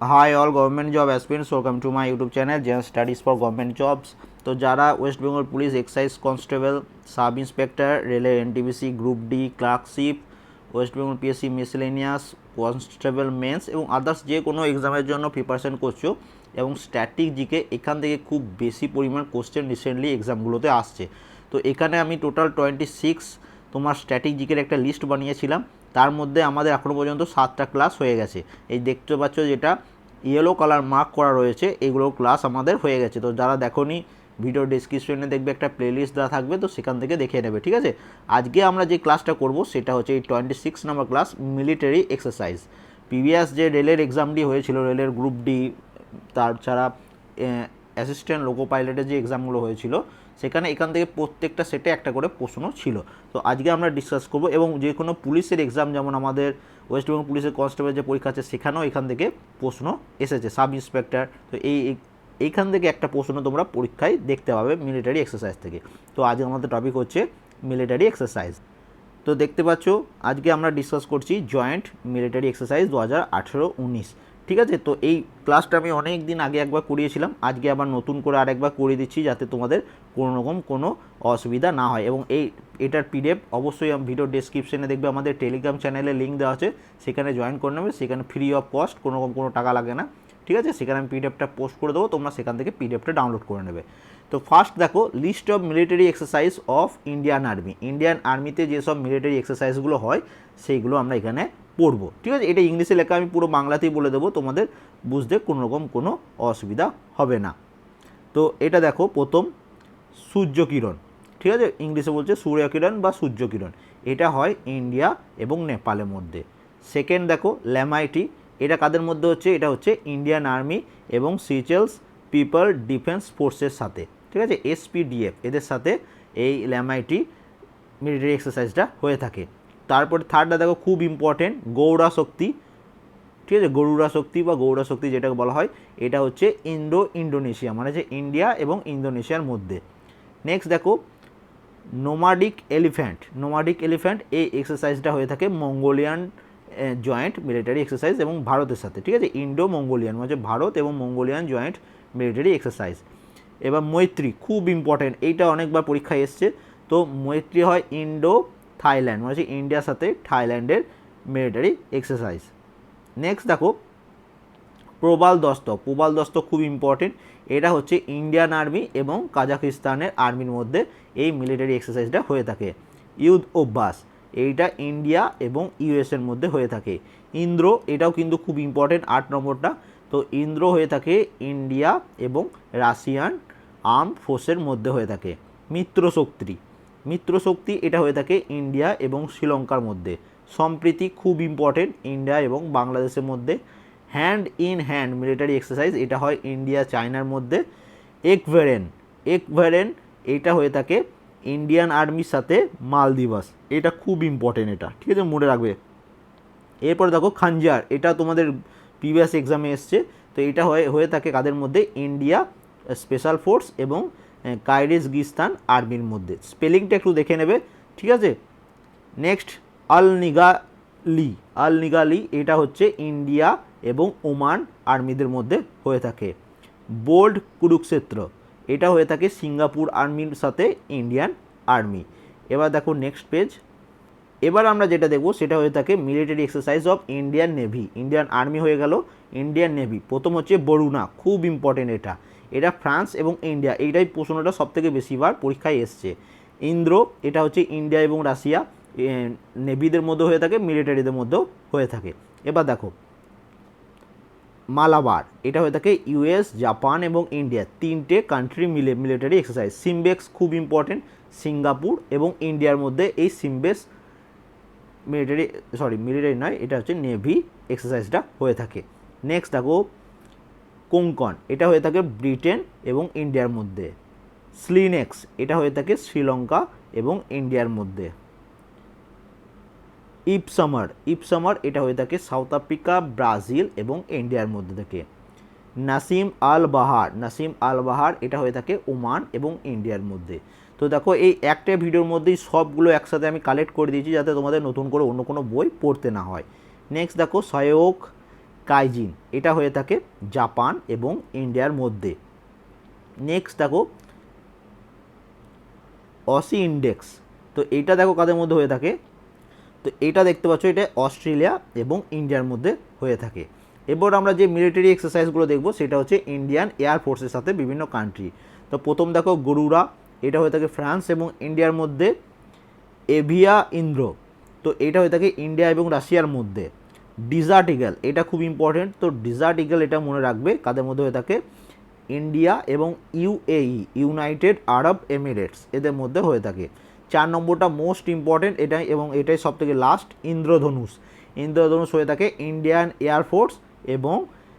Hi all government job aspirants welcome to my YouTube channel Gen studies for government jobs তো যারা West Bengal police excise constable sub inspector রেলের NTPC group D clerkship West Bengal PSC miscellaneous constable mains এবং others যে কোনো এক্সামের জন্য preparation করছ এবং স্ট্যাটিক জিকে এখান থেকে খুব বেশি পরিমাণ কোশ্চেন রিসেন্টলি এক্সামগুলোতে আসছে। তো এখানে আমি টোটাল টোয়েন্টি সিক্স তোমার স্ট্যাটিক জিকের একটা লিস্ট বানিয়েছিলাম। তার মধ্যে আমাদের এখনও পর্যন্ত সাতটা ক্লাস হয়ে গেছে। এই দেখতে পাচ্ছ যেটা ইয়েলো কালার মার্ক করা রয়েছে, এগুলো ক্লাস আমাদের হয়ে গেছে। তো যারা দেখোনি ভিডিও ডিসক্রিপশনে দেখবে একটা প্লেলিস্ট দেওয়া থাকবে, তো সেখান থেকে দেখে নেবে, ঠিক আছে? আজকে আমরা যে ক্লাসটা করব, সেটা হচ্ছে এই twenty six number class military exercise previous যে রেলের এক্সামটি হয়েছিল, রেলের গ্রুপ ডি তাছাড়া অ্যাসিস্ট্যান্ট লোকো পাইলটের যে এক্সামগুলো হয়েছিল, সেখানে এখান থেকে প্রত্যেকটা সেটে একটা করে প্রশ্ন ছিল। তো আজকে আমরা ডিসকাস করব এবং যে কোনো পুলিশের এক্সাম যেমন আমাদের ওয়েস্ট বেঙ্গল পুলিশের কনস্টেবল যে পরীক্ষা আছে, সেখানেও এখান থেকে প্রশ্ন এসেছে সাব ইন্সপেক্টর তো এই এইখান থেকে একটা প্রশ্ন তোমরা পরীক্ষায় দেখতে পাবে মিলিটারি এক্সারসাইজ থেকে। তো আজকে আমাদের টপিক হচ্ছে মিলিটারি এক্সারসাইজ তো দেখতে পাচ্ছ, আজকে আমরা ডিসকাস করছি জয়েন্ট মিলিটারি এক্সারসাইজ দু হাজার আঠেরো উনিশ। ঠিক আছে? তো এই ক্লাসটা আমি অনেক দিন আগে একবার করিয়েছিলাম। আজকে আবার নতুন করে আরেকবার করিয়ে দিচ্ছি যাতে তোমাদের কোনো রকম কোনো অসুবিধা না হয়। এবং এই, এটার পিডিএফ অবশ্যই আমি ভিডিও ডেসক্রিপশনে দেখবে। আমাদের টেলিগ্রাম চ্যানেলে লিঙ্ক দেওয়া আছে। সেখানে জয়েন করে নেবে। সেখানে ফ্রি অফ কস্ট কোনো রকম কোনো টাকা লাগে না। ঠিক আছে? সেখানে আমি পিডিএফটা পোস্ট করে দেবো। তোমরা সেখান থেকে পিডিএফটা ডাউনলোড করে নেবে। তো ফার্স্ট দেখো list of military exercise of Indian army Indian আর্মিতে যেসব মিলিটারি এক্সারসাইজগুলো হয়, সেইগুলো আমরা এখানে পড়ব। ঠিক আছে? এটা ইংলিশে লেখা, আমি পুরো বাংলাতেই বলে দেবো। তোমাদের বুঝতে কোনো রকম কোনো অসুবিধা হবে না। তো এটা দেখো, প্রথম সূর্যকিরণ। ঠিক আছে? ইংলিশে বলছে সূর্যকিরণ বা সূর্যকিরণ। এটা হয় ইন্ডিয়া এবং নেপালের মধ্যে। সেকেন্ড দেখো, ল্যামাইটি। এটা কাদের মধ্যে হচ্ছে? এটা হচ্ছে ইন্ডিয়ান আর্মি এবং সিচেলস পিপল ডিফেন্স ফোর্সের সাথে। ঠিক আছে? এসপিডিএফ এদের সাথে এই ল্যামাইটি মিলিটারি এক্সারসাইজটা হয়ে থাকে। তারপরে থার্ডটা দেখো খুব ইম্পর্টেন্ট গৌড়া শক্তি। ঠিক আছে? গরুড়া শক্তি বা গৌড়া শক্তি যেটাকে বলা হয়, এটা হচ্ছে ইন্ডো ইন্ডোনেশিয়া মানে যে ইন্ডিয়া এবং ইন্দোনেশিয়ার মধ্যে। নেক্সট দেখো নোমাডিক এলিফ্যান্ট নোমাডিক এলিফ্যান্ট এই এক্সারসাইজটা হয়ে থাকে মঙ্গোলিয়ান জয়েন্ট মিলিটারি এক্সারসাইজ এবং ভারতের সাথে। ঠিক আছে? ইন্ডো মঙ্গোলিয়ান মানে ভারত এবং মঙ্গোলিয়ান জয়েন্ট মিলিটারি এক্সারসাইজ এবার মৈত্রী, খুব ইম্পর্টেন্ট এইটা অনেকবার পরীক্ষায় এসছে। তো মৈত্রী হয় ইন্ডো থাইল্যান্ড মানে হচ্ছে ইন্ডিয়ার সাথে থাইল্যান্ডের মিলিটারি এক্সারসাইজ নেক্সট দেখো, প্রবাল দস্তক। প্রবাল দস্তক খুব ইম্পর্টেন্ট এটা হচ্ছে ইন্ডিয়ান আর্মি এবং কাজাকিস্তানের আর্মির মধ্যে এই মিলিটারি এক্সারসাইজটা হয়ে থাকে। ইউথ অভ্যাস, এইটা ইন্ডিয়া এবং ইউএসের মধ্যে হয়ে থাকে। ইন্দ্র, এটাও কিন্তু খুব ইম্পর্টেন্ট আট নম্বরটা। তো ইন্দ্র হয়ে থাকে ইন্ডিয়া এবং রাশিয়ান আর্ম ফোর্সের মধ্যে হয়ে থাকে। মিত্র শক্তি মিত্র শক্তি এটা হয়ে থাকে ইন্ডিয়া এবং শ্রীলঙ্কার মধ্যে। সম্প্রীতি খুব ইম্পর্টেন্ট ইন্ডিয়া এবং বাংলাদেশের মধ্যে। Hand in hand military exercise এটা হয় ইন্ডিয়া চায়নার মধ্যে। একভেরেন একভেরেন এটা হয়ে থাকে ইন্ডিয়ান আর্মির সাথে মালদিবাস এটা খুব ইম্পর্টেন্ট এটা, ঠিক আছে? মনে রাখবে। এরপরে দেখো খাঞ্জার এটা তোমাদের প্রিভিয়াস এক্সামে এসছে। তো এটা হয়ে হয়ে থাকে কাদের মধ্যে? ইন্ডিয়া স্পেশাল ফোর্স এবং কাইরিস, গিস্তান আর্মির মধ্যে। স্পেলিংটা একটু দেখে নেবে, ঠিক আছে? নেক্সট আল নিগালি আল নিগালি এটা হচ্ছে ইন্ডিয়া এবং ওমান আর্মিদের মধ্যে হয়ে থাকে। বোল্ড কুরুক্ষেত্র, এটা হয়ে থাকে সিঙ্গাপুর আর্মির সাথে ইন্ডিয়ান আর্মি। এবার দেখো নেক্সট পেজ। এবার আমরা যেটা দেখব, সেটা হয়ে থাকে military exercise of Indian navy. Indian army হয়ে গেল, ইন্ডিয়ান নেভি। প্রথম হচ্ছে বরুণা খুব ইম্পর্টেন্ট এটা। এটা ফ্রান্স এবং ইন্ডিয়া, এইটাই প্রশ্নটা সবথেকে বেশিবার পরীক্ষায় এসছে। ইন্দ্র, এটা হচ্ছে ইন্ডিয়া এবং রাশিয়া নেভিদের মধ্যে হয়ে থাকে, মিলিটারিদের মধ্যেও হয়ে থাকে। এবার দেখো, মালাবার, এটা হয়ে থাকে ইউএস জাপান এবং ইন্ডিয়া, তিনটে কান্ট্রি মিলে মিলিটারি এক্সারসাইজ সিমবেক্স খুব ইম্পর্টেন্ট সিঙ্গাপুর এবং ইন্ডিয়ার মধ্যে এই সিমবেক্স মিলিটারি সরি মিলিটারি নয়, এটা হচ্ছে নেভি এক্সারসাইজটা হয়ে থাকে। নেক্সট দেখো কোঙ্কন, এটা হয়ে থাকে ব্রিটেন এবং ইন্ডিয়ার মধ্যে। স্লিনেক্স, এটা হয়ে থাকে শ্রীলঙ্কা এবং ইন্ডিয়ার মধ্যে। ইপসামার ইপসামার, এটা হয়ে থাকে সাউথ আফ্রিকা, ব্রাজিল এবং ইন্ডিয়ার মধ্যে থেকে। নাসিম আল বাহার নাসিম আল বাহার এটা হয়ে থাকে ওমান এবং ইন্ডিয়ার মধ্যে। তো দেখো, এই একটা ভিডিওর মধ্যেই সবগুলো একসাথে আমি কালেক্ট করে দিয়েছি যাতে তোমাদের নতুন করে অন্য কোনো বই পড়তে না হয়। নেক্সট দেখো সহায়ক কাইজিন, এটা হয়ে থাকে জাপান এবং ইন্ডিয়ার মধ্যে। নেক্সট দেখো, অসি ইন্ডেক্স, তো এইটা দেখো কাদের মধ্যে হয়ে থাকে? তো এটা দেখতে পাচ্ছ, এটা অস্ট্রেলিয়া এবং ইন্ডিয়ার মধ্যে হয়ে থাকে। এবার আমরা যে মিলিটারি এক্সারসাইজগুলো দেখব, সেটা হচ্ছে ইন্ডিয়ান এয়ার ফোর্সের সাথে বিভিন্ন কান্ট্রি তো প্রথম দেখো, গরুরা, এটা হয়ে থাকে ফ্রান্স এবং ইন্ডিয়ার মধ্যে। এভিয়া ইন্দ্র, তো এটা হয়ে থাকে ইন্ডিয়া এবং রাশিয়ার মধ্যে। ডিজার্ট ইগল এটা খুব ইম্পর্টেন্ট তো ডিজার্ট ইগল এটা মনে রাখবে কাদের মধ্যে হয়ে থাকে? ইন্ডিয়া এবং ইউএই ইউনাইটেড আরব এমিরেটস এদের মধ্যে হয়ে থাকে। চার নম্বরটা মোস্ট ইম্পর্টেন্ট এটাই এবং এটাই সব থেকে লাস্ট ইন্দ্রধনুষ। ইন্দ্রধনুষ হয়ে থাকে ইন্ডিয়ান এয়ারফোর্স এবং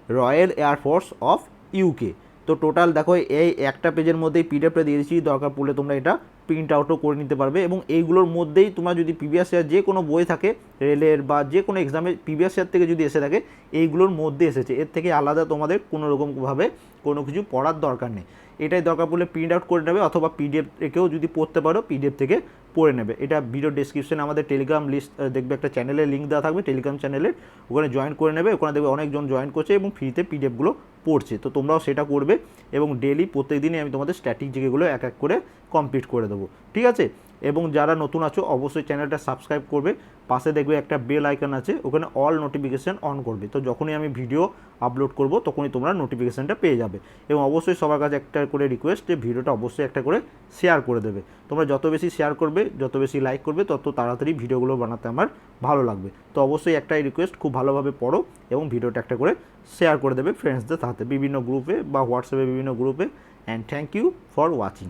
royal air force of UK তো টোটাল দেখো এই একটা পেজের মধ্যেই পিডিএফটা দিয়ে দিয়েছি দরকার পড়লে তোমরা এটা প্রিন্ট আউটও করে নিতে পারবে এবং এইগুলোর মধ্যেই তোমরা যদি প্রিভিয়াস ইয়ার যে কোনো বই থাকে, রেলের বা যে কোনো এক্সামে প্রিভিয়াস ইয়ার থেকে যদি এসে থাকে, এইগুলোর মধ্যে এসেছে। এর থেকে আলাদা তোমাদের কোনো রকমভাবে কোনো কিছু পড়ার দরকার নেই। এটাই দরকার পড়লে প্রিন্ট আউট করে নেবে অথবা পিডিএফ থেকেও যদি পড়তে পারো পিডিএফ থেকে পড়ে নেবে। এটা ভিডিও ডিসক্রিপশনে আমাদের টেলিগ্রাম লিস্ট দেখবে একটা চ্যানেলের লিঙ্ক দেওয়া থাকবে। টেলিগ্রাম চ্যানেলের ওখানে জয়েন করে নেবে। ওখানে দেখবে অনেকজন জয়েন করছে এবং ফ্রিতে পিডিএফগুলো পড়ছে। তো তোমরাও সেটা করবে এবং ডেলি প্রত্যেক দিনই আমি তোমাদের স্ট্যাটিক জিকেগুলো এক এক করে কমপ্লিট করে দেবো। ঠিক আছে? এবং যারা নতুন আছো, অবশ্যই চ্যানেলটা সাবস্ক্রাইব করবে। পাশে দেখবে একটা বেল আইকন আছে, ওখানে অল নোটিফিকেশান অন করবে। তো যখনই আমি ভিডিও আপলোড করব, তখনই তোমরা নোটিফিকেশানটা পেয়ে যাবে। এবং অবশ্যই সবার কাছে একটা করে রিকোয়েস্ট যে ভিডিওটা অবশ্যই একটা করে শেয়ার করে দেবে। তোমরা যত বেশি শেয়ার করবে, যত বেশি লাইক করবে, তত তাড়াতাড়ি ভিডিওগুলো বানাতে আমার ভালো লাগবে। তো অবশ্যই একটাই রিকোয়েস্ট খুব ভালোভাবে পড়ো এবং ভিডিওটা একটা করে শেয়ার করে দেবে ফ্রেন্ডসদের সাথে, বিভিন্ন গ্রুপে বা হোয়াটসঅ্যাপে বিভিন্ন গ্রুপে and thank you for watching